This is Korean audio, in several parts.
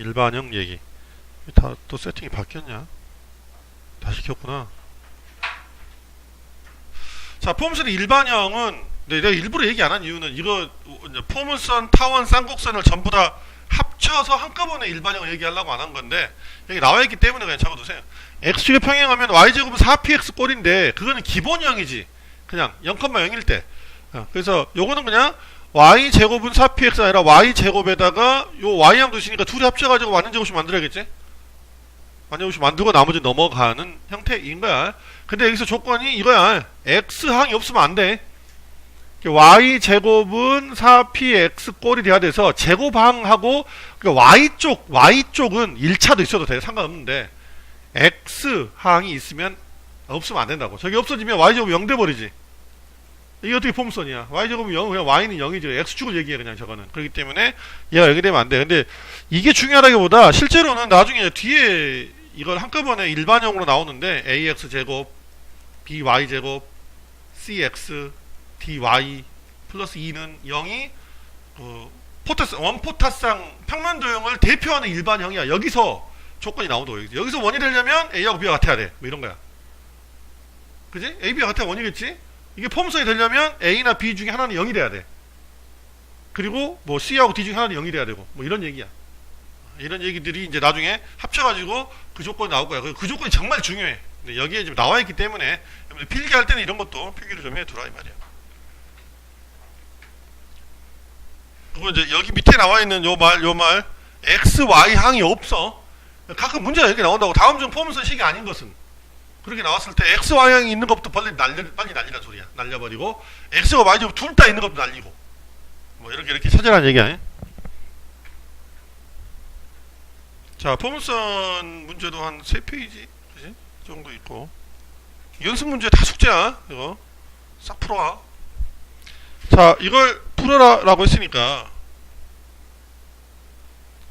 일반형 얘기 다 또 세팅이 바뀌었냐 다 시 켰구나 자 폼스의 일반형은 네, 내가 일부러 얘기 안 한 이유는 이거 포문선, 타원, 쌍곡선을 전부 다 합쳐서 한꺼번에 일반형을 얘기하려고 안 한 건데 여기 나와 있기 때문에 그냥 적어두세요. x축에 평행하면 y제곱은 4px 꼴인데 그거는 기본형이지. 그냥 0,0일 때. 어, 그래서 요거는 그냥 y제곱은 4px 아니라 y제곱에다가 요 y양 두시니까 둘이 합쳐가지고 완전 제곱식 만들어야겠지? 완전 제곱식 만들고 나머지 넘어가는 형태인 거야. 근데 여기서 조건이 이거야. x항이 없으면 안 돼. y 제곱은 4px 꼴이 돼야 돼서 제곱항하고 그러니까 y 쪽 y 쪽은 1차도 있어도 돼 상관없는데 x 항이 있으면 없으면 안 된다고. 저기 없어지면 y 제곱 0 돼 버리지. 이게 어떻게 폼선이야? y 제곱은 0 그냥 y는 0이죠. x 축을 얘기해 그냥 저거는. 그렇기 때문에 얘가 여기 되면 안 돼. 근데 이게 중요하다기보다 실제로는 나중에 뒤에 이걸 한꺼번에 일반형으로 나오는데 ax 제곱 by 제곱 cx dy 플러스 2는 0이 어, 포타스 원포타상 평면도형을 대표하는 일반형이야. 여기서 조건이 여기서. 여기서 원이 되려면 A하고 B가 같아야 돼. 뭐 이런 거야. 그지? A, B가 같아야 원이겠지? 이게 폼선이 되려면 A나 B 중에 하나는 0이 돼야 돼. 그리고 뭐 C하고 D 중에 하나는 0이 돼야 되고 뭐 이런 얘기야. 이런 얘기들이 이제 나중에 합쳐가지고 그 조건이 나올 거야. 그- 그 조건이 정말 중요해. 근데 여기에 지금 나와 있기 때문에 필기할 때는 이런 것도 필기를 좀 해두라 이 말이야. 그리고 이제 여기 밑에 나와 있는 요 말, 요 말, x, y 항이 없어. 가끔 문제가 이렇게 나온다고. 다음 중 포문선 식이 아닌 것은. 그렇게 나왔을 때 x, 항이 있는 것부터 빨리 날려, 빨리 날리란 소리야. 날려버리고, x와 y 둘다 있는 것도 날리고. 뭐 이렇게 이렇게 찾으라는 얘기야. 자, 포문선 문제도 한 세 페이지? 정도 있고. 연습 문제 다 숙제야. 이거 싹 풀어와. 자, 이걸 풀어라라고 했으니까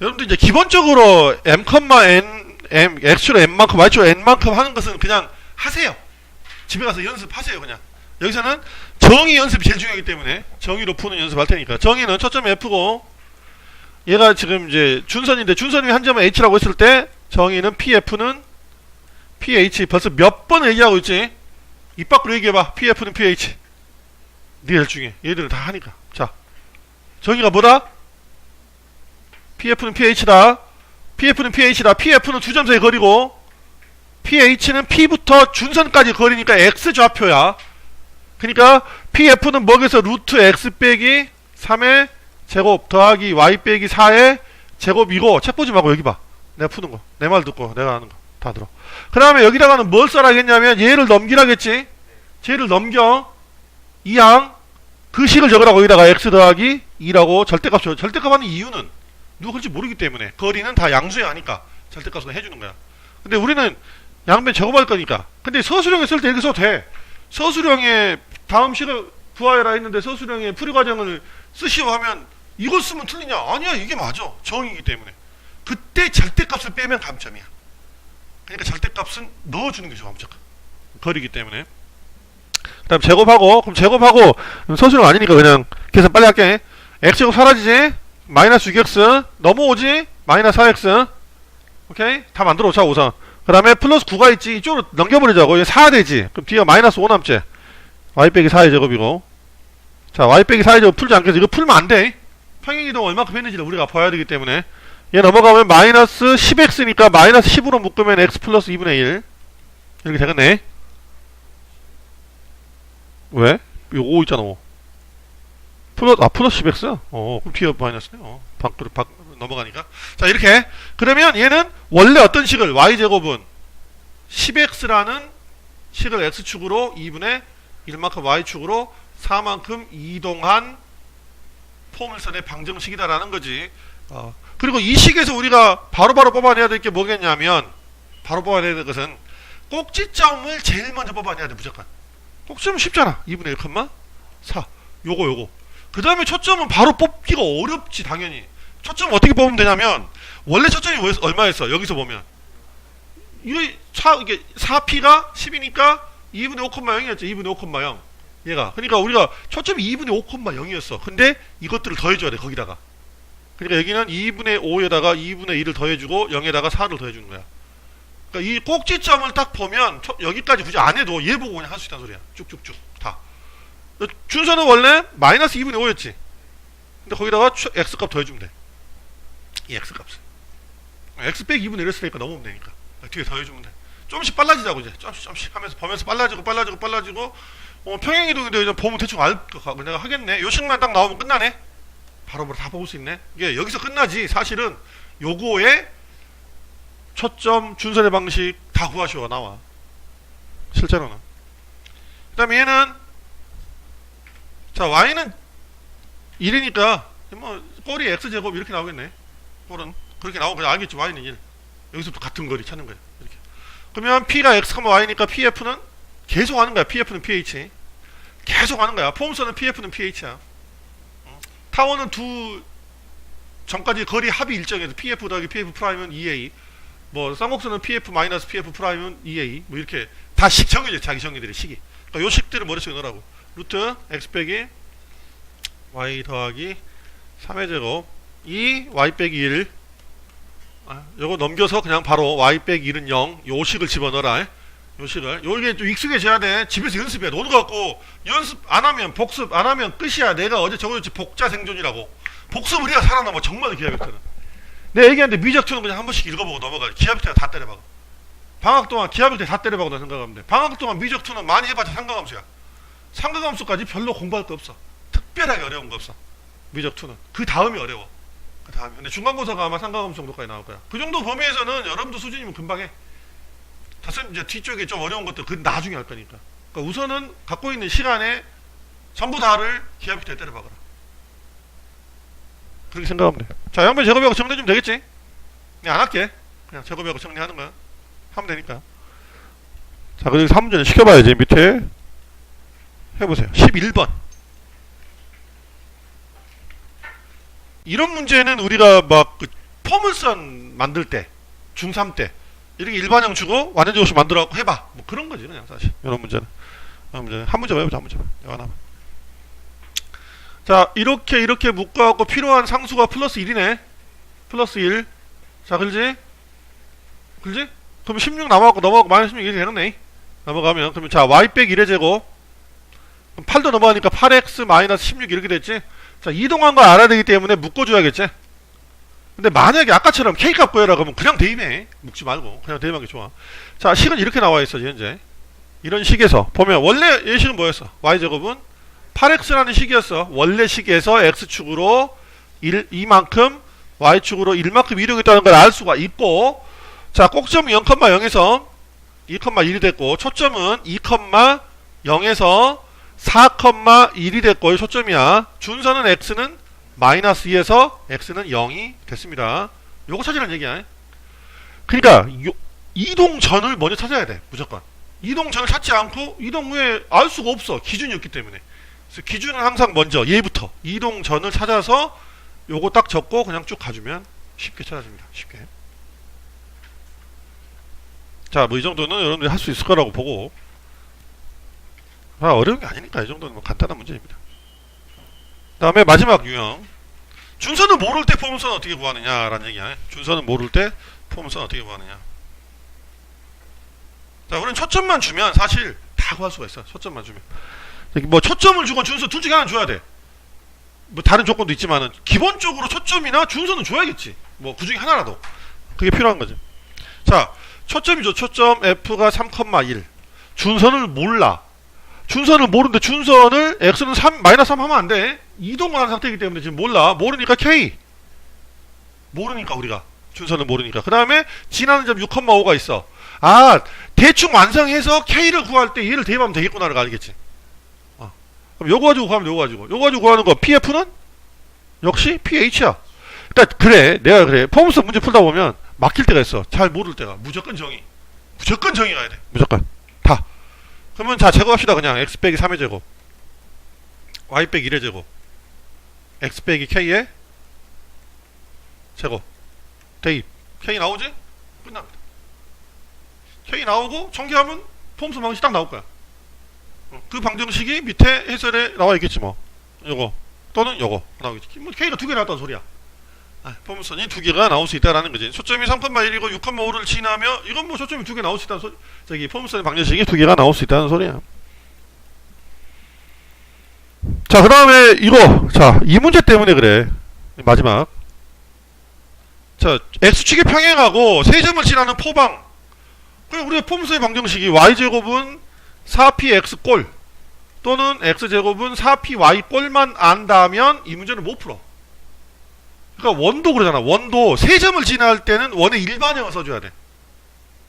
여러분들 이제 기본적으로 m, n, m, x로 n만큼, y로 n만큼 하는 것은 그냥 하세요. 집에 가서 연습하세요, 그냥. 여기서는 정의 연습이 제일 중요하기 때문에 정의로 푸는 연습할 테니까. 정의는 초점 f고 얘가 지금 이제 준선인데 준선이 한 점은 h라고 했을 때 정의는 pf는 ph 벌써 몇 번 얘기하고 있지? 입 밖으로 얘기해봐. pf는 ph. 니들 중에 얘들은 다 하니까 자 정의가 뭐다? PF는 pH다 PF는 pH다. PF는 두 점사의 거리고 pH는 P부터 준선까지 거리니까 X 좌표야. 그러니까 PF는 뭐겠어 루트 X 빼기 3의 제곱 더하기 Y 빼기 4의 제곱이고 책 보지 말고 여기 봐. 내가 푸는 거. 내 말 듣고 내가 하는 거. 다 들어. 그 다음에 여기다가는 뭘 써라겠냐면 얘를 넘기라겠지. 쟤를 넘겨. 이항 그 식을 적으라고 여기다가 x 더하기 2라고 절대값 줘. 절대값 하는 이유는 누가 그럴지 모르기 때문에 거리는 다 양수야 하니까 절대값을 해주는 거야. 근데 우리는 양변 제곱할 거니까. 근데 서술형에 쓸 때 이렇게 써도 돼. 서술형에 다음 식을 구하여라 했는데 서술형에 풀이 과정을 쓰시오 하면 이걸 쓰면 틀리냐? 아니야 이게 맞아. 정이기 때문에. 그때 절대값을 빼면 감점이야. 그러니까 절대값은 넣어주는 게 좋아 무조건. 거리기 때문에. 그다음 제곱하고 그럼 제곱하고 서술형 아니니까 그냥 계산 빨리 할게 x제곱 사라지지 마이너스 6x 넘어오지? 마이너스 4x 오케이? 다 만들어 오자 우선. 그 다음에 플러스 9가 있지. 이쪽으로 넘겨버리자고. 4 되지. 그럼 뒤에 마이너스 5 남지. y 빼기 4의 제곱이고. 자 y 빼기 4의 제곱 풀지 않겠어. 이거 풀면 안돼. 평행이동 얼마큼 했는지를 우리가 봐야 되기 때문에. 얘 넘어가면 마이너스 10x니까 마이너스 10으로 묶으면 x 플러스 2분의 1 이렇게 되겠네. 왜? 이거 5 있잖아 5 플러스 아 플러스 10x? 어 그럼 뒤에 마이너스네. 어 밖으로 밖 넘어가니까. 자 이렇게. 그러면 얘는 원래 어떤 식을? y제곱은 10x라는 식을 x축으로 2분의 1만큼 y축으로 4만큼 이동한 포물선의 방정식이다라는 거지. 어, 그리고 이 식에서 우리가 바로바로 뽑아내야 될 게 뭐겠냐면 바로 뽑아내야 될 것은 꼭지점을 제일 먼저 뽑아내야 돼 무조건. 꼭지점은 쉽잖아. 2분의 1컴마? 4 요거 요거 그 다음에 초점은 바로 뽑기가 어렵지 당연히. 초점 어떻게 뽑으면 되냐면 원래 초점이 뭐- 얼마였어? 여기서 보면. 4, 이게 4p가 10이니까 2분의 5,0이었죠 2분의 5,0 얘가. 그러니까 우리가 초점이 2분의 5,0이었어. 근데 이것들을 더해줘야 돼 거기다가. 그러니까 여기는 2분의 5에다가 2분의 1을 더해주고 0에다가 4를 더해주는 거야. 그러니까 이 꼭지점을 딱 보면 초- 여기까지 굳이 안 해도 얘 보고 그냥 할 수 있다는 소리야. 쭉쭉쭉. 다. 준서는 원래 마이너스 2분의 5였지. 근데 거기다가 추- x 값 더해주면 돼. 이 x 값을. x 빼기 2분의 1 했으니까 넘으면 되니까. 뒤에 더해주면 돼. 조금씩 빨라지자고 이제. 조금씩 조금씩 하면서 보면서 빨라지고 빨라지고 빨라지고 어, 평행이동인데 이제 보면 대충 알 거- 내가 하겠네. 요식만 딱 나오면 끝나네. 바로 바로 다 볼 수 있네. 이게 여기서 끝나지. 사실은 요거에 초점 준선의 방식 다 구하시오가 나와. 실제로는. 그 다음에 얘는 자 y는 1이니까 뭐 꼴이 x 제곱 이렇게 나오겠네. 꼴은 그렇게 나오고 그냥 알겠지. y는 1. 여기서부터 같은 거리 찾는 거야. 이렇게. 그러면 p가 x, y니까 pf는 계속 하는 거야. pf는 ph. 계속 하는 거야. 폼선은 pf는 ph야. 타워는 두 전까지 거리 합이 일정해서 pf 더하기 pf 프라임은 2a. 뭐 쌍곡선은 pf 마이너스 pf 프라임은 2a. 뭐 이렇게 다식 정해져 자기 정의들의 식이. 그러니까 요 식들을 머릿속에 넣으라고. 루트 x 빼기 y 더하기 3의 제곱. 2 y 빼기 1 아, 요거 넘겨서 그냥 바로 y 빼기 1은 0 요 식을 집어넣어라. 요 식을. 요게 좀 익숙해져야 돼. 집에서 연습해 노는 거 갖고. 연습 안 하면 복습 안 하면 끝이야. 내가 어제 적어줬지. 복자 생존이라고. 복습을 해야 살아남아. 정말 기하백터는. 내 얘기하는데 미적투는 그냥 한 번씩 읽어보고 넘어가 기하백터가 다 때려박아. 방학 동안 기하백터 다 때려박고 나 생각하면 돼. 방학 동안 미적투는 많이 해봤자 상가함수야 상가함수까지 별로 공부할 거 없어. 특별하게 어려운 거 없어. 미적투는. 그 다음이 어려워. 그 다음에 근데 중간고사가 아마 상가함수 정도까지 나올 거야. 그 정도 범위에서는 여러분도 수준이면 금방 해. 다섯 이제 뒤쪽에 좀 어려운 것들 그 나중에 할 거니까. 그러니까 우선은 갖고 있는 시간에 전부 다를 기하백터에 때려 박아라. 그렇게 생각하면 돼 자 양변 제곱하고 정리해주면 되겠지? 그냥 안 할게. 그냥 제곱하고 정리하는 거야 하면 되니까. 자 그리고 3문제는 시켜봐야지 밑에 해보세요. 11번. 이런 문제는 우리가 막그 포물선 만들 때 중3 때 이렇게 일반형 주고 완전조식 만들어갖고 해봐. 뭐 그런 거지 그냥 사실. 이런 문제는. 이런 문제는. 한 문제만 해보자 한 문제만. 하나만. 자 이렇게 이렇게 묶어갖고 필요한 상수가 플러스 1이네. 플러스 1 자 그지? 그지? 그럼 16 남아갖고 넘어가고 마이너스 16 이렇게 되겠네. 넘어가면. 그러면 자 y 빼기 1의 제곱 8도 넘어가니까 8x 마이너스 16 이렇게 됐지? 자 이동한 걸 알아야 되기 때문에 묶어줘야겠지? 근데 만약에 아까처럼 k 값 구해라 그러면 그냥 대입해. 묶지 말고. 그냥 대입하는 게 좋아. 자 식은 이렇게 나와 있어 현재 이런 식에서. 보면 원래 예식은 뭐였어? Y제곱은 8x라는 식이었어. 원래 식에서 x축으로 1, 이만큼 y축으로 1만큼 이동이 있다는 걸 알 수가 있고 자 꼭점은 0,0에서 2,1이 됐고 초점은 2,0에서 4,1이 됐고 이 초점이야. 준선은 x는 마이너스 2에서 x는 0이 됐습니다. 요거 찾으라는 얘기야. 그러니까 요- 이동 전을 먼저 찾아야 돼 무조건. 이동 전을 찾지 않고 이동 후에 알 수가 없어 기준이 없기 때문에. 그래서 기준은 항상 먼저 얘부터 이동 전을 찾아서 요거 딱 적고 그냥 쭉 가주면 쉽게 찾아집니다 쉽게. 자 뭐 이 정도는 여러분들이 할 수 있을 거라고 보고 아 어려운 게 아니니까 이 정도는 뭐 간단한 문제입니다. 다음에 마지막 유형. 준선을 모를 때 포문선 어떻게 구하느냐라는 얘기야. 준선을 모를 때 포문선 어떻게 구하느냐. 자 우리는 초점만 주면 사실 다 구할 수가 있어. 초점만 주면. 뭐 초점을 주건 준선 둘 중에 하나 줘야 돼 뭐 다른 조건도 있지만은 기본적으로 초점이나 준선은 줘야겠지. 뭐 그 중에 하나라도. 그게 필요한 거지. 자 초점이죠. 초점 f가 3,1 준선을 몰라 준선을 모르는데 준선을 x는 3 마이너스 3 하면 안 돼. 이동을 한 상태이기 때문에 지금 몰라. 모르니까 k. 모르니까 우리가 준선을 모르니까. 그 다음에 지나는 점 6,5가 있어. 아 대충 완성해서 k를 구할 때 얘를 대입하면 되겠구나를 알겠지. 어. 그럼 요거 가지고 구하면 요거 가지고. 요거 가지고 구하는 거 pf는 역시 ph야. 그러니까 그래 내가 그래 포문서 문제 풀다 보면 막힐 때가 있어. 잘 모를 때가 무조건 정의. 무조건 정의 가야 돼. 무조건 다. 그러면 자 제곱합시다 그냥. X 빼기 3의 제곱. Y 빼기 1의 제곱. X 빼기 k의 제곱. 대입. K 나오지? 끝납니다. K 나오고 전개하면 폼수 방식 딱 나올 거야. 어, 그 방정식이 밑에 해설에 나와 있겠지 뭐. 요거. 또는 요거. 나오겠지. 뭐 k가 두 개 나왔다는 소리야. 아, 포물선이 두 개가 나올 수 있다라는 거지. 초점이 3,1이고 6,5를 지나면 이건 뭐 초점이 두 개 나올 수 있다는 소리. 저기 포물선의 방정식이 두 개가 나올 수 있다는 소리야. 자, 그다음에 이거. 자, 이 문제 때문에 그래. 마지막. 자, x축의 평행하고 세 점을 지나는 포방. 그럼 우리가 포물선의 방정식이 y제곱은 4px 꼴 또는 x제곱은 4py 꼴만 안다면 이 문제는 못 풀어. 그러니까 원도 그러잖아. 원도 세 점을 지날 때는 원의 일반형을 써줘야 돼.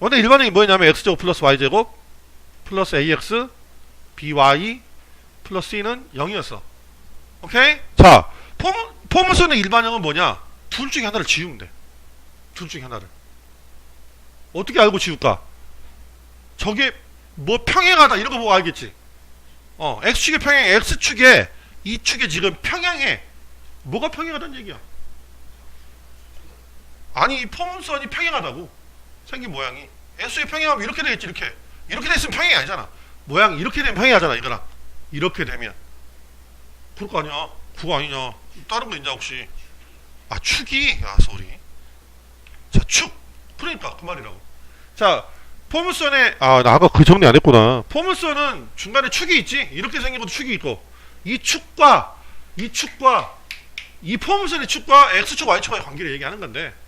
원의 일반형이 뭐냐면 x제곱 플러스 y제곱 플러스 ax by 플러스 c는 0이었어. 오케이? 자, 포물, 포물선의 일반형은 뭐냐? 둘 중에 하나를 지우면 돼. 둘 중에 하나를. 어떻게 알고 지울까? 저게 뭐 평행하다 이런 거 보고 알겠지? 어, x축의 평행, x축에 이 축에 지금 평행해. 뭐가 평행하다는 얘기야? 아니 이 포문선이 평행하다고. 생긴 모양이. S의 평행하면 이렇게 되겠지 이렇게. 이렇게 됐으면 평행이 아니잖아. 모양이 이렇게 되면 평행하잖아 이거랑. 이렇게 되면. 그럴 거 아니야. 그거 아니냐. 다른 거 있냐 혹시? 아 축이. 아 소리 자축. 그러니까 그 말이라고. 자 포물선에 아 나 아까 그 정리 안 했구나. 포물선은 중간에 축이 있지? 이렇게 생긴 것도 축이 있고. 이 축과 이 축과 이 포물선의 축과 x축 y축과의 관계를 얘기하는 건데. 어,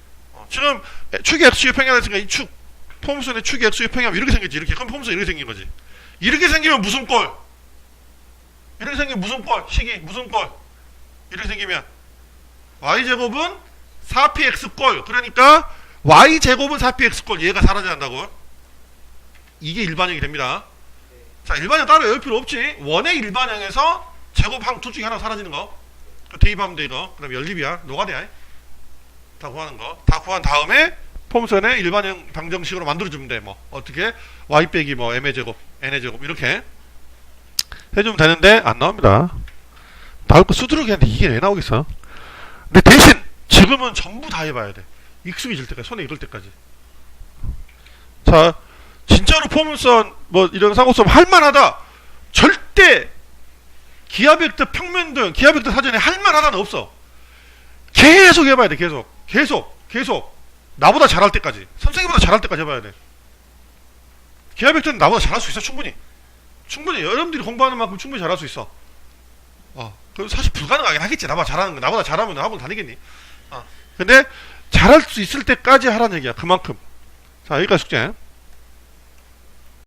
지금 축이 x축이 평행하니까 이축 포물선의 축이 x축이 평행하면 이렇게 생겼지 이렇게. 그럼 포물선 이렇게 생긴 거지. 이렇게 생기면 무슨 꼴? 이렇게 생기면 무슨 꼴? 식이 무슨 꼴? 이렇게 생기면 y제곱은 4px 꼴. 그러니까 y제곱은 4px 꼴. 얘가 사라져야 한다고. 이게 일반형이 됩니다. 자 일반형 따로 외울 필요 없지. 원의 일반형에서 제곱항 둘 중에 하나 사라지는 거. 그 대입하면 돼 이거. 그럼 연립이야. 노가대야 다 구하는 거. 다 구한 다음에 폼선의 일반형 방정식으로 만들어주면 돼 뭐. 어떻게? Y 빼기 뭐 m의 제곱 n의 제곱 이렇게. 해주면 되는데 안 나옵니다. 나올 거 수두룩이한테 이게 왜 나오겠어? 근데 대신 지금은 전부 다 해봐야 돼. 익숙해질 때까지 손에 익을 때까지. 자 진짜로 포물선 뭐 이런 사고성 할만하다. 절대 기하벡터 평면도형 기하벡터 사전에 할만하다는 없어. 계속 해봐야 돼 계속 계속 계속. 나보다 잘할 때까지. 선생님보다 잘할 때까지 해봐야 돼. 기하벡터는 나보다 잘할 수 있어 충분히. 충분히. 여러분들이 공부하는 만큼 충분히 잘할 수 있어. 어그 사실 불가능하긴 하겠지. 나보다 잘하는 거 나보다 잘하면 학원 다니겠니? 어. 근데 잘할 수 있을 때까지 하라는 얘기야 그만큼. 자 여기까지 숙제